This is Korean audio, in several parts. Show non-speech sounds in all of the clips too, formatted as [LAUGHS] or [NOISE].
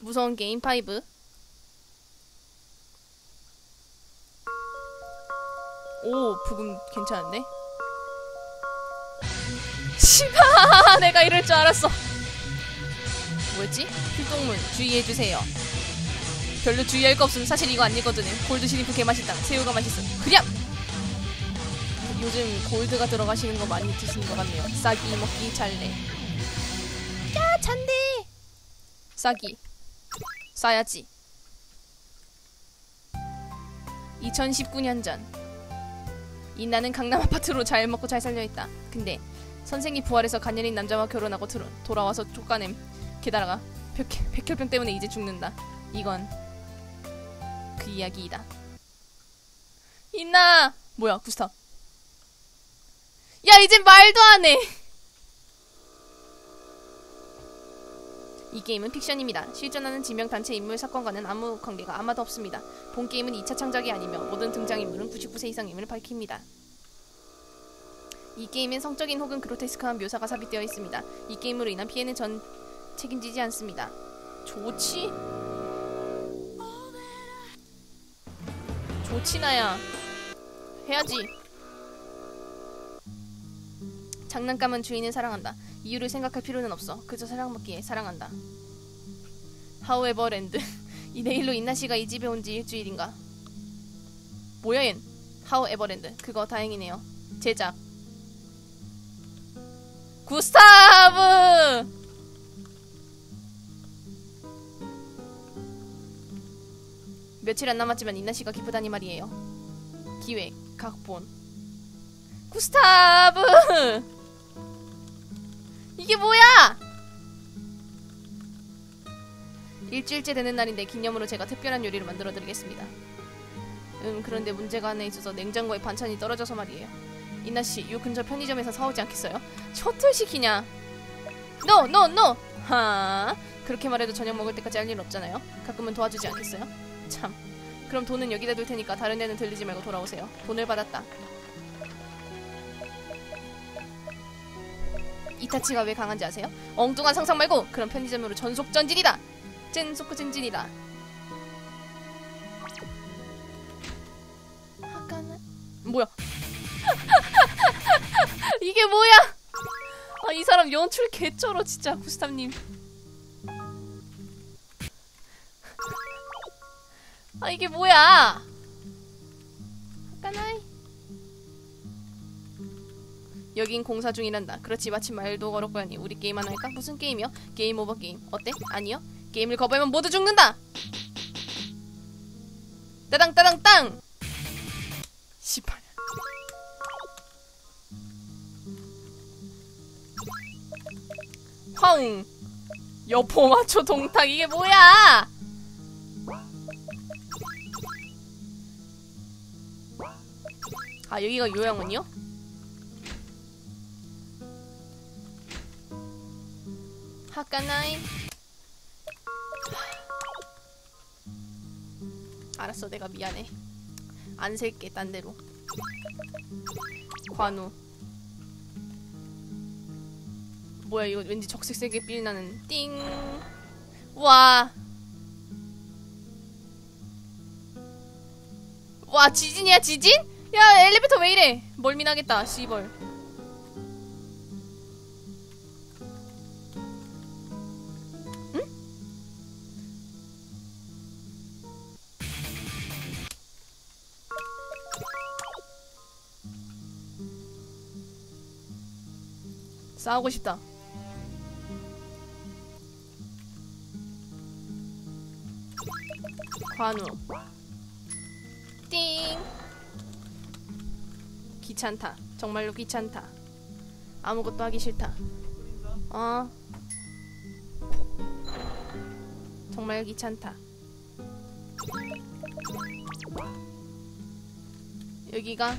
무서운 게임 5오 부금 괜찮은데? [LAUGHS] 시바 [LAUGHS] 내가 이럴 줄 알았어. 뭐였지? 필동문 주의해주세요. 별로 주의할 거 없음 사실 이거 안 읽거든요. 골드 시리프 개맛있다. 새우가 맛있음 그냥! 요즘 골드가 들어가시는 거 많이 드시는 것 같네요. 싸기 먹기 잘래. 야 잔데 싸기 싸야지. 2019년 전. 이나는 강남 아파트로 잘 먹고 잘 살려 있다. 근데 선생이 부활해서 간연인 남자와 결혼하고 들어, 돌아와서 쫓가냄. 게다가 백, 백혈병 때문에 이제 죽는다. 이건 그 이야기이다. 이나! 뭐야 구스탑 야 이젠 말도 안 해 이 게임은 픽션입니다. 실존하는 지명 단체 인물 사건과는 아무 관계가 아마도 없습니다. 본 게임은 2차 창작이 아니며 모든 등장인물은 99세 이상임을 밝힙니다. 이 게임엔 성적인 혹은 그로테스크한 묘사가 삽입되어 있습니다. 이 게임으로 인한 피해는 전 책임지지 않습니다. 좋지? 좋지나야 해야지. 장난감은 주인을 사랑한다. 이유를 생각할 필요는 없어. 그저 사랑받기에 사랑한다. 하우에버랜드. [LAUGHS] 이 내일로 인나 씨가 이 집에 온 지 일주일인가. 뭐야 얜? 하우에버랜드. 그거 다행이네요. 제작. 구스타브! 며칠 안 남았지만 인나 씨가 기쁘다니 말이에요. 기획, 각본. 구스타브! 이게 뭐야? 일주일째 되는 날인데 기념으로 제가 특별한 요리를 만들어 드리겠습니다. 음 그런데 문제가 하나 있어서 냉장고에 반찬이 떨어져서 말이에요. 이나 씨, 요 근처 편의점에서 사오지 않겠어요? 셔틀 시키냐? 노, 노, 노! 하, 그렇게 말해도 저녁 먹을 때까지 할 일 없잖아요. 가끔은 도와주지 않겠어요? 참. 그럼 돈은 여기다 둘 테니까 다른 데는 들리지 말고 돌아오세요. 돈을 받았다. 이타치가 왜 강한지 아세요? 엉뚱한 상상 말고 그런 편의점으로 전속 전진이다. 젠소크 전진이다. 아까는 뭐야? [LAUGHS] 이게 뭐야? 아, 이 사람 연출 개쩔어 진짜 구스탑님. 아 이게 뭐야? 여긴 공사 중이란다. 그렇지 마침 말도 걸었고 하니 우리 게임 하나 할까? 무슨 게임이요? 게임 오버 게임. 어때? 아니요? 게임을 거부하면 모두 죽는다. 따당 따당 땅. 씨발. 황. 여포 마초 동탁 이게 뭐야? 아 여기가 요양원이요? 하까나이. 알았어 내가 미안해. 안 셀게 딴 데로. 관우. 뭐야 이거 왠지 적색색의 삘 나는. 띵. 와. 와 지진이야 지진? 야 엘리베이터 왜 이래? 멀미나겠다 씨벌 싸우고 싶다. 관우. 띵. 귀찮다. 정말로 귀찮다. 아무것도 하기 싫다. 어. 정말 귀찮다. 여기가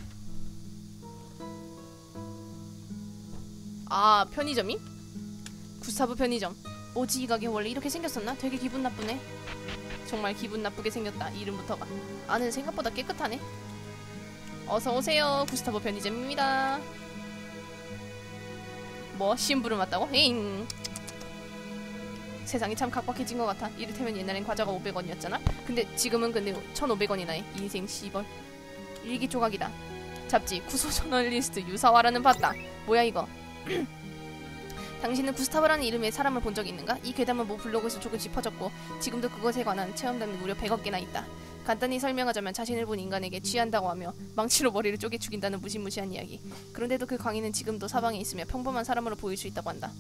아 편의점이? 구스타브 편의점 뭐지 이 가게 원래 이렇게 생겼었나? 되게 기분 나쁘네 정말 기분 나쁘게 생겼다 이름부터가 안은 생각보다 깨끗하네 어서오세요 구스타브 편의점입니다 뭐 심부름 왔다고? 에잉 세상이 참 각박해진 것 같아. 이를테면 옛날엔 과자가 500원이었잖아. 근데 지금은 근데 1,500원이나 해. 인생 씨벌. 일기 조각이다. 잡지 구소 저널리스트 유사화라는 봤다. 뭐야 이거? [LAUGHS] 당신은 구스타브라는 이름의 사람을 본 적이 있는가? 이 괴담은 모 블로그에서 조금씩 퍼졌고 지금도 그것에 관한 체험담이 무려 100억 개나 있다. 간단히 설명하자면 자신을 본 인간에게 취한다고 하며 망치로 머리를 쪼개 죽인다는 무시무시한 이야기. 그런데도 그 광인은 지금도 사방에 있으며 평범한 사람으로 보일 수 있다고 한다.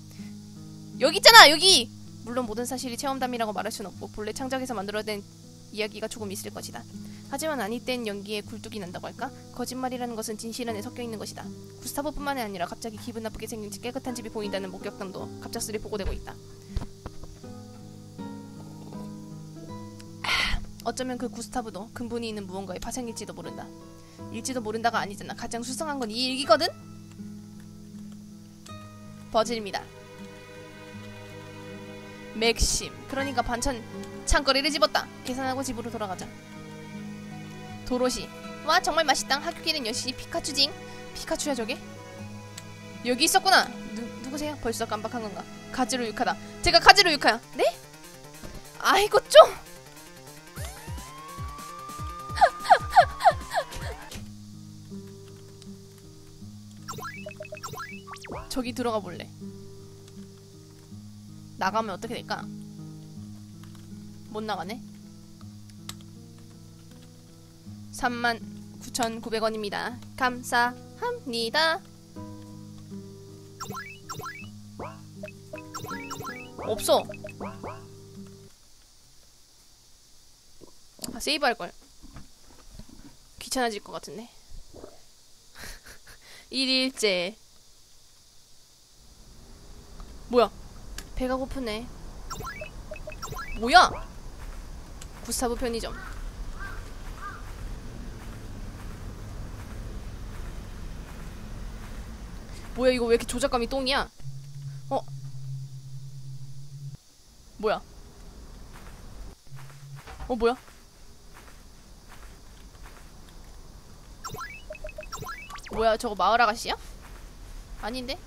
여기 있잖아 여기! 물론 모든 사실이 체험담이라고 말할 순 없고 본래 창작에서 만들어낸 이야기가 조금 있을 것이다. 하지만 아니땐 연기에 굴뚝이 난다고 할까? 거짓말이라는 것은 진실 안에 섞여 있는 것이다. 구스타브뿐만이 아니라 갑자기 기분 나쁘게 생긴 집 깨끗한 집이 보인다는 목격담도 갑작스레 보고되고 있다. 아, 어쩌면 그 구스타브도 근본이 있는 무언가의 파생일지도 모른다. 일지도 모른다가 아니잖아. 가장 수상한 건 이 일기거든? 버질입니다. 맥심. 그러니까 반찬 창거리를 집었다. 계산하고 집으로 돌아가자. 도로시. 와 정말 맛있다. 학교기는 역시 피카츄징. 피카츄야 저게? 여기 있었구나. 누, 누구세요? 벌써 깜빡한 건가? 가지로 육하다. 제가 가지로 육하야. 네? 아이고 좀. [LAUGHS] 저기 들어가 볼래. 나가면 어떻게 될까? 못 나가네. 39,900원입니다. 감사합니다. 없어. 아, 세이브 할 걸. 귀찮아질 것 같은데. [LAUGHS] 1일째. 뭐야? 배가 고프네. 뭐야? 구스타브 편의점. 뭐야 이거 왜 이렇게 조작감이 똥이야? 어? 뭐야? 어 뭐야? 뭐야 저거 마을 아가씨야? 아닌데?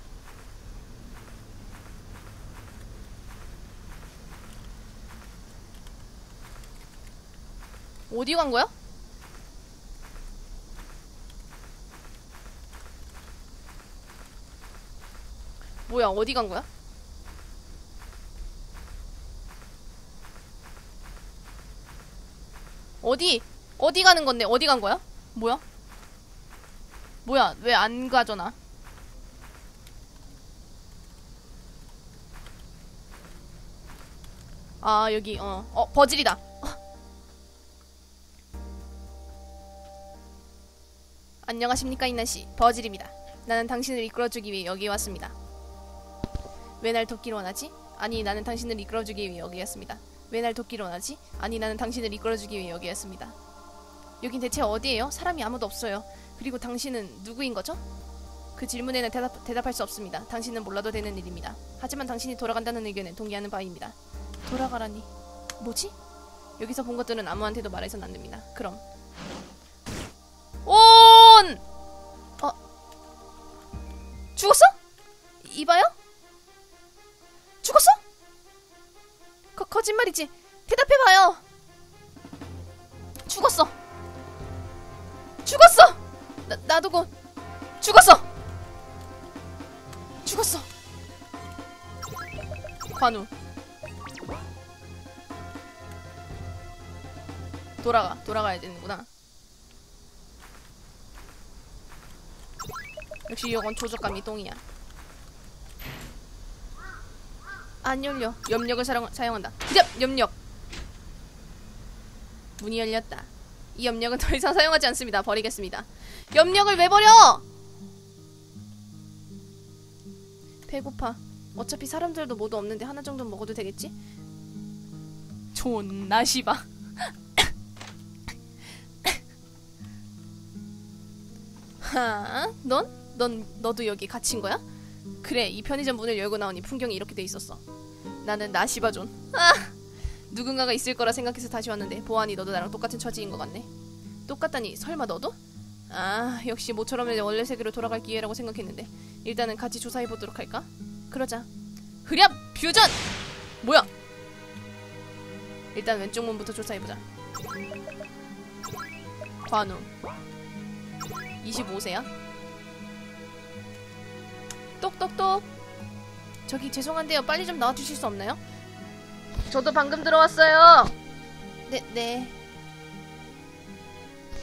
어디 간 거야? 뭐야 어디 간 거야? 어디 어디 가는 건데 어디 간 거야? 뭐야? 뭐야 왜 안 가져나? 아 여기 어 어 버질이다 [LAUGHS] 안녕하십니까 이나씨 버질입니다 나는 당신을 이끌어주기 위해 여기 왔습니다 왜 날 돕기로 원하지? 아니 나는 당신을 이끌어주기 위해 여기 왔습니다 왜 날 돕기로 원하지? 아니 나는 당신을 이끌어주기 위해 여기 왔습니다 여긴 대체 어디예요? 사람이 아무도 없어요 그리고 당신은 누구인 거죠? 그 질문에는 대답, 대답할 수 없습니다 당신은 몰라도 되는 일입니다 하지만 당신이 돌아간다는 의견에 동의하는 바입니다 돌아가라니 뭐지? 여기서 본 것들은 아무한테도 말해선 안 됩니다 그럼 관우. 돌아가. 돌아가야 되는구나. 역시 이건 조작감이 똥이야. 안 열려. 염력을 사용, 사용한다. 기잡! 염력! 문이 열렸다. 이 염력은 더 이상 사용하지 않습니다. 버리겠습니다. 염력을 왜 버려! 배고파. 어차피 사람들도 모두 없는데 하나 정도 먹어도 되겠지? 존나 씨바. 하, 넌? 넌 너도 여기 갇힌 거야? 그래, 이 편의점 문을 열고 나오니 풍경이 이렇게 돼 있었어. 나는 나시바존. 아! 누군가가 있을 거라 생각해서 다시 왔는데 보아하니 너도 나랑 똑같은 처지인 것 같네. 똑같다니 설마 너도? 아, 역시 모처럼 원래 세계로 돌아갈 기회라고 생각했는데 일단은 같이 조사해 보도록 할까? 그러자. 흐랴 퓨전! 뭐야? 일단 왼쪽 문부터 조사해보자. 관우. 25세야? 똑똑똑. 저기 죄송한데요. 빨리 좀 나와주실 수 없나요? 저도 방금 들어왔어요. 네, 네.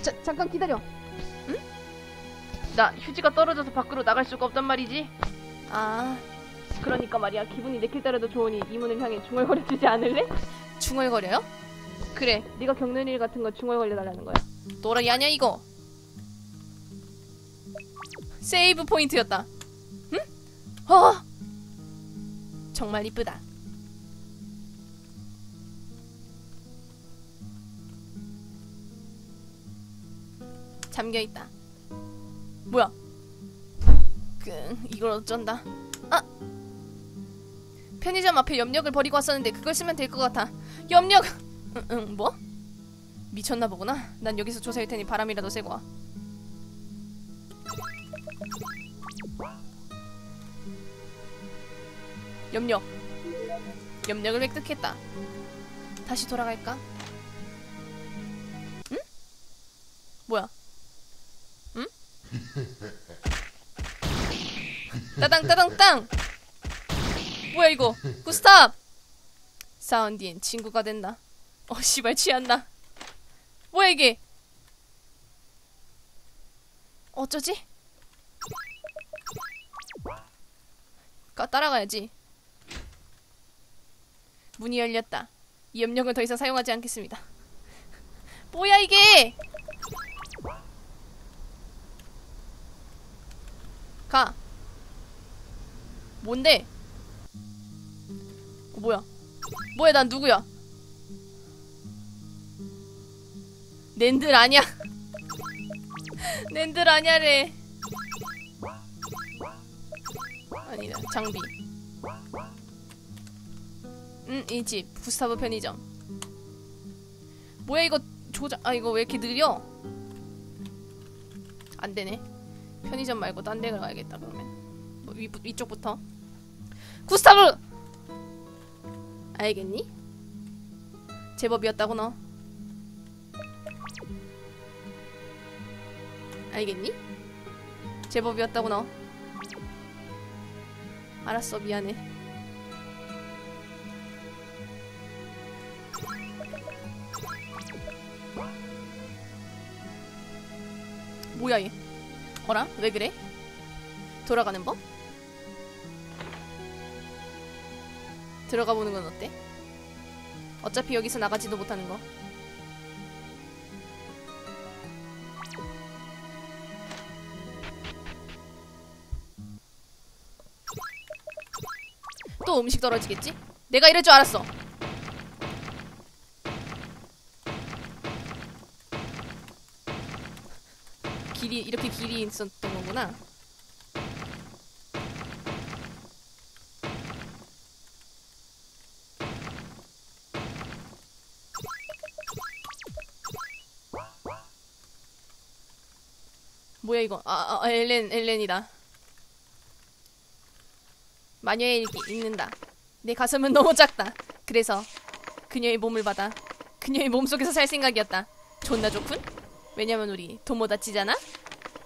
자, 잠깐 기다려. 응? 나 휴지가 떨어져서 밖으로 나갈 수가 없단 말이지. 아, 그러니까 말이야. 기분이 내킬 따라도 좋으니 이 문을 향해 중얼거려 주지 않을래? 중얼거려요? 그래. 네가 겪는 일 같은 거 중얼거려 달라는 거야. 노라이 아냐 이거? 세이브 포인트였다. 응? 어! 정말 이쁘다. 잠겨 있다. 뭐야? 그 이걸 어쩐다. 아! 편의점 앞에 염력을 버리고 왔었는데 그걸 쓰면 될 것 같아. 염력. 응, 응, 뭐? 미쳤나 보구나. 난 여기서 조사할 테니 바람이라도 쐬고 와. 염력. 염력을 획득했다. 다시 돌아갈까? 응? 뭐야? 응? [LAUGHS] 따당 따당 땅! 뭐야 이거? 구스탑! 싸운 뒤엔 친구가 된다. 어 씨발 취한다. 뭐야 이게? 어쩌지? 가 따라가야지. 문이 열렸다. 이 염력은 더 이상 사용하지 않겠습니다. [LAUGHS] 뭐야 이게? 가. 뭔데? 어, 뭐야? 뭐야 난 누구야? 낸들 아냐? [LAUGHS] 낸들 아냐래. 아니다 장비. 음, 이집 구스타브 편의점. 뭐야 이거 조작? 아 이거 왜 이렇게 느려? 안 되네. 편의점 말고 딴 데 가야겠다 그러면. 뭐 위, 위쪽부터. 구스타브! 알겠니? 제법이었다고 너. 알겠니? 제법이었다고 너. 알았어 미안해. 뭐야 얘? 어라? 왜 그래? 돌아가는 법? 들어가 보는 건 어때? 어차피 여기서 나가지도 못하는 거. 또 음식 떨어지겠지? 내가 이럴 줄 알았어. 길이 이렇게 길이 있었던 거구나. 이거? 아, 아 엘렌 엘렌이다. 마녀의 일기 읽는다. 내 가슴은 너무 작다. 그래서 그녀의 몸을 받아 그녀의 몸속에서 살 생각이었다. 존나 좋군. 왜냐면 우리 도모 다치잖아.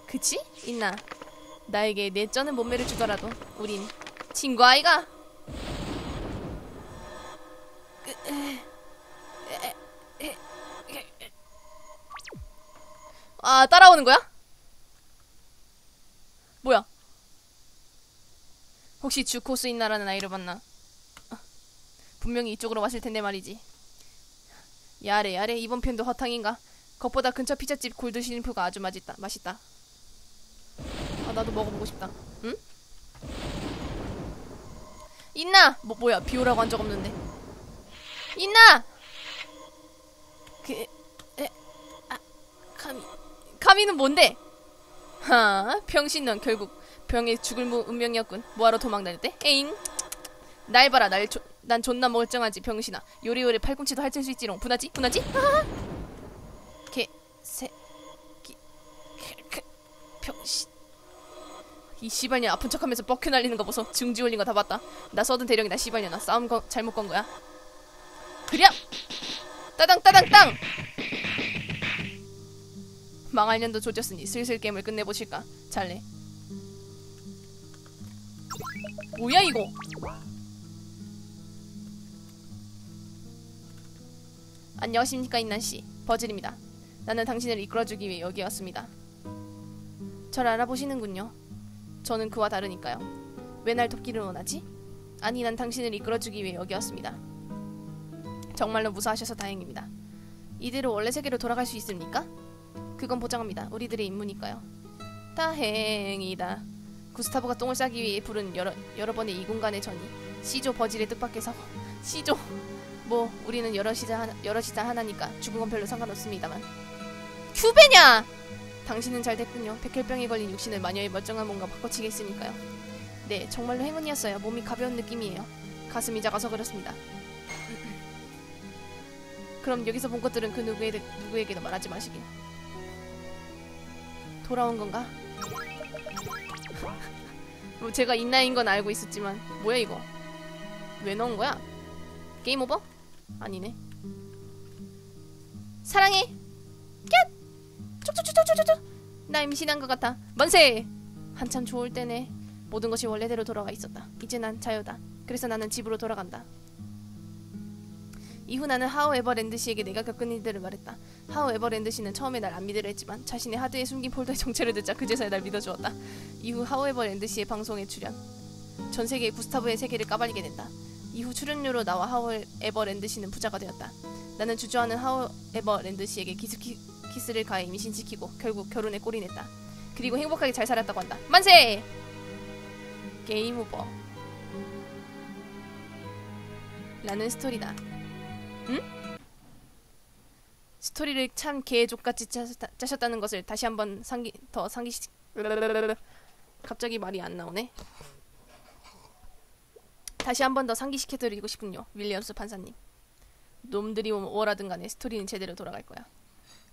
그치? 있나? 나에게 내 쩌는 몸매를 주더라도 우린 친구 아이가. 아 따라오는 거야? 뭐야? 혹시 주코스 인나라는 아이를 봤나? 아, 분명히 이쪽으로 왔을 텐데 말이지. 야래 야래 이번 편도 허탕인가? 겉보다 근처 피자집 골드 시림프가 아주 맛있다. 맛있다. 아 나도 먹어보고 싶다. 응? 있나? 뭐 뭐야 비오라고 한 적 없는데. 있나? 그 에, 아 카미 카미는 뭔데? 하 병신 넌 결국 병에 죽을 무 운명이었군. 뭐하러 도망다닐 때? 에잉. 날 봐라 날 조, 난 존나 멀쩡하지 병신아. 요리요리 팔꿈치도 핥을 수 있지롱. 분하지? 분하지? 하하. 개새 기 그, 병신. 이 씨발년 아픈 척하면서 뻑큐 날리는 거 보소. 증지 올린 거 다 봤다. 나 서든 대령이다 씨발년아. 싸움 거, 잘못 건 거야. 그래. 따당 따당 땅! 망할 년도 조졌으니 슬슬 게임을 끝내보실까? 잘래. 뭐야 이거? 안녕하십니까 인난씨 버즐입니다. 나는 당신을 이끌어주기 위해 여기 왔습니다. 절 알아보시는군요. 저는 그와 다르니까요. 왜 날 돕기를 원하지? 아니 난 당신을 이끌어주기 위해 여기 왔습니다. 정말로 무사하셔서 다행입니다. 이대로 원래 세계로 돌아갈 수 있습니까? 그건 보장합니다. 우리들의 임무니까요. 다행이다. 구스타브가 똥을 싸기 위해 부른 여러, 여러 번의 이 공간의 전이 시조 버질의 뜻밖에서 [LAUGHS] 시조 뭐 우리는 여럿이자 하나, 여럿이자 하나니까 죽은 건 별로 상관없습니다만 큐베냐! 당신은 잘 됐군요. 백혈병에 걸린 육신을 마녀의 멀쩡한 몸과 바꿔치게 했으니까요. 네, 정말로 행운이었어요. 몸이 가벼운 느낌이에요. 가슴이 작아서 그렇습니다. [CLEARS THROAT] 그럼 여기서 본 것들은 그 누구에, 누구에게도 말하지 마시길. 돌아온 건가? [LAUGHS] 뭐 제가 인나인 건 알고 있었지만 뭐야 이거? 왜 넣은 거야? 게임 오버? 아니네. 사랑해. 꺄! 쪽쪽쪽쪽쪽쪽. 나 임신한 것 같아. 만세! 한참 좋을 때네. 모든 것이 원래대로 돌아가 있었다. 이제 난 자유다. 그래서 나는 집으로 돌아간다. 이후 나는 하우 에버랜드 씨에게 내가 겪은 일들을 말했다. 하우 에버랜드 씨는 처음에 날 안 믿으려 했지만 자신의 하드에 숨긴 폴더의 정체를 듣자 그제서야 날 믿어주었다. 이후 하우 에버랜드 씨의 방송에 출연. 전 세계의 구스타브의 세계를 까발리게 된다. 이후 출연료로 나와 하우 에버랜드 씨는 부자가 되었다. 나는 주저하는 하우 에버랜드 씨에게 키스, 키, 키스를 가해 임신시키고 결국 결혼에 꼴이냈다. 그리고 행복하게 잘 살았다고 한다. 만세! 게임 오버. 라는 스토리다. 응? 스토리를 참 개족같이 짜셨다, 짜셨다 는 것을 다시 한번 상기 더 상기시 갑자기 말이 안 나오네. 다시 한번 더 상기시켜드리고 싶군요, 윌리엄스 판사님. 놈들이 뭐라든 간에 스토리는 제대로 돌아갈 거야.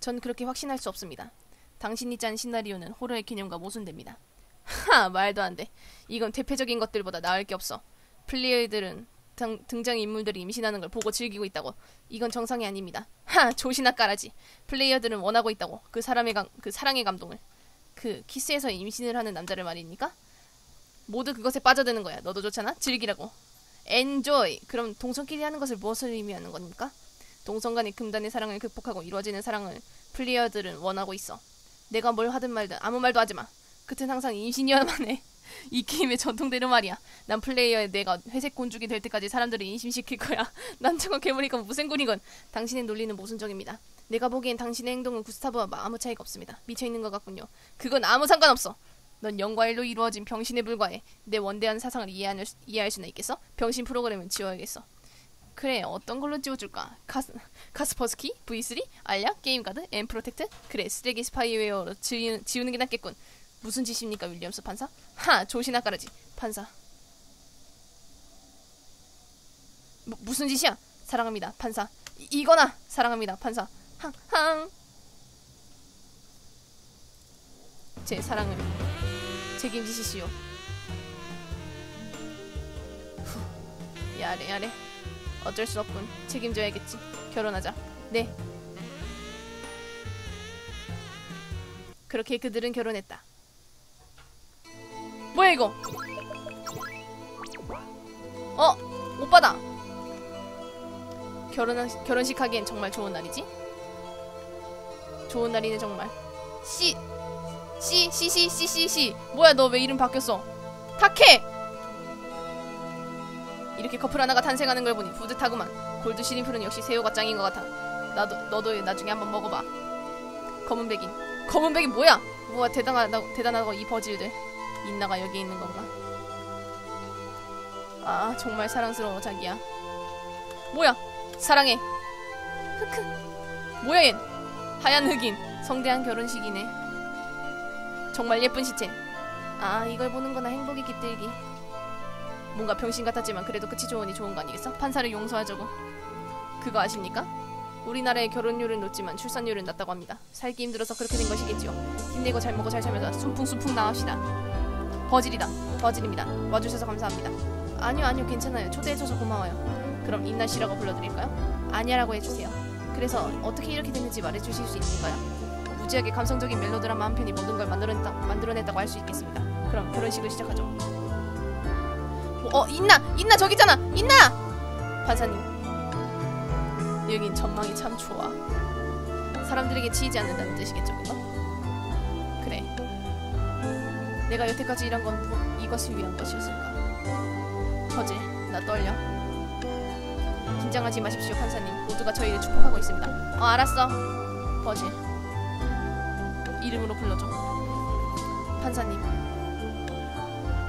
전 그렇게 확신할 수 없습니다. 당신이 짠 시나리오는 호러의 개념과 모순됩니다. [LAUGHS] 하, 말도 안 돼. 이건 대표적인 것들보다 나을 게 없어. 플레이어들은 등, 등장 인물들이 임신하는 걸 보고 즐기고 있다고. 이건 정상이 아닙니다. 하, 조시나 까라지. 플레이어들은 원하고 있다고. 그 사람의 감, 그 사랑의 감동을. 그 키스에서 임신을 하는 남자를 말입니까? 모두 그것에 빠져드는 거야. 너도 좋잖아. 즐기라고. enjoy. 그럼 동성끼리 하는 것을 무엇을 의미하는 겁니까? 동성 간의 금단의 사랑을 극복하고 이루어지는 사랑을 플레이어들은 원하고 있어. 내가 뭘 하든 말든 아무 말도 하지 마. 그땐 항상 임신이어야만 해. 이 게임의 전통대로 말이야. 난 플레이어의 내가 회색 곤죽이 될 때까지 사람들을 임신시킬 거야. [LAUGHS] 난 저거 괴물이건 무생군이건 당신의 논리는 모순적입니다. 내가 보기엔 당신의 행동은 구스타브와 아무 차이가 없습니다. 미쳐있는 것 같군요. 그건 아무 상관없어. 넌 영과 일로 이루어진 병신에 불과해. 내 원대한 사상을 이해할, 수, 이해할 수나 있겠어? 병신 프로그램은 지워야겠어. 그래 어떤 걸로 지워줄까? 카스, 카스퍼스키? V3? 알약? 게임가드? 엠프로텍트? 그래 쓰레기 스파이웨어로 지우는, 지우는 게 낫겠군. 무슨 짓입니까 윌리엄스 판사? 하 조시나 까르지 판사. 뭐, 무슨 짓이야? 사랑합니다 판사. 이, 이거나 사랑합니다 판사. 항 항. 제 사랑을 책임지시시오. 후, 야래 야래. 어쩔 수 없군. 책임져야겠지. 결혼하자. 네. 그렇게 그들은 결혼했다. 뭐야 이거? 어, 오빠다. 결혼 결혼식 하기엔 정말 좋은 날이지. 좋은 날이네 정말. 씨, 씨, 씨, 씨, 씨, 씨, 씨. 뭐야 너 왜 이름 바뀌었어? 타케. 이렇게 커플 하나가 탄생하는 걸 보니 뿌듯하구만. 골드 시림프는 역시 새우가 짱인 것 같아. 나도 너도 나중에 한번 먹어봐. 검은 백인. 검은 백인 뭐야? 우와 대단하다 대단하고 이 버질들. 인나가 여기 있는 건가? 아 정말 사랑스러워 자기야. 뭐야? 사랑해. 흑흑. 뭐야 얜? 하얀 흑인. 성대한 결혼식이네. 정말 예쁜 시체. 아 이걸 보는 거나 행복이 깃들기. 뭔가 병신 같았지만 그래도 끝이 좋으니 좋은 거 아니겠어? 판사를 용서하자고. 그거 아십니까? 우리나라의 결혼율은 높지만 출산율은 낮다고 합니다. 살기 힘들어서 그렇게 된 것이겠지요. 힘내고 잘 먹고 잘 살면서 순풍순풍 나갑시다. 버질이다. 버질입니다. 와주셔서 감사합니다. 아니요 아니요 괜찮아요. 초대해줘서 고마워요. 그럼 인나 씨라고 불러드릴까요? 아니야라고 해주세요. 그래서 어떻게 이렇게 됐는지 말해주실 수 있는가요? 무지하게 감성적인 멜로드라마 한 편이 모든 걸 만들어냈다, 만들어냈다고 할 수 있겠습니다. 그럼 결혼식을 시작하죠. 어, 어 있나 있나 저기 있잖아 있나 판사님 여긴 전망이 참 좋아 사람들에게 치이지 않는다는 뜻이겠죠 그거 내가 여태까지 일한 건 뭐, 이것을 위한 것이었을까? 허재 나 떨려. 긴장하지 마십시오 판사님. 모두가 저희를 축복하고 있습니다. 어 알았어. 버질 이름으로 불러줘. 판사님.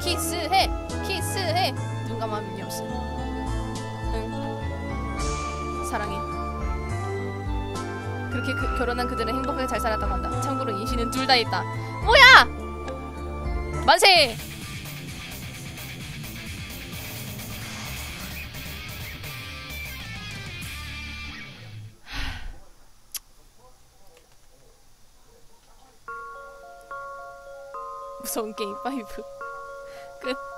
키스해! 키스해! 눈 감으면 없어 응. 사랑해. 그렇게 그, 결혼한 그들은 행복하게 잘 살았다고 한다. 참고로 인신은 둘 다 있다. 뭐야 만세! 무서운 게임 5끝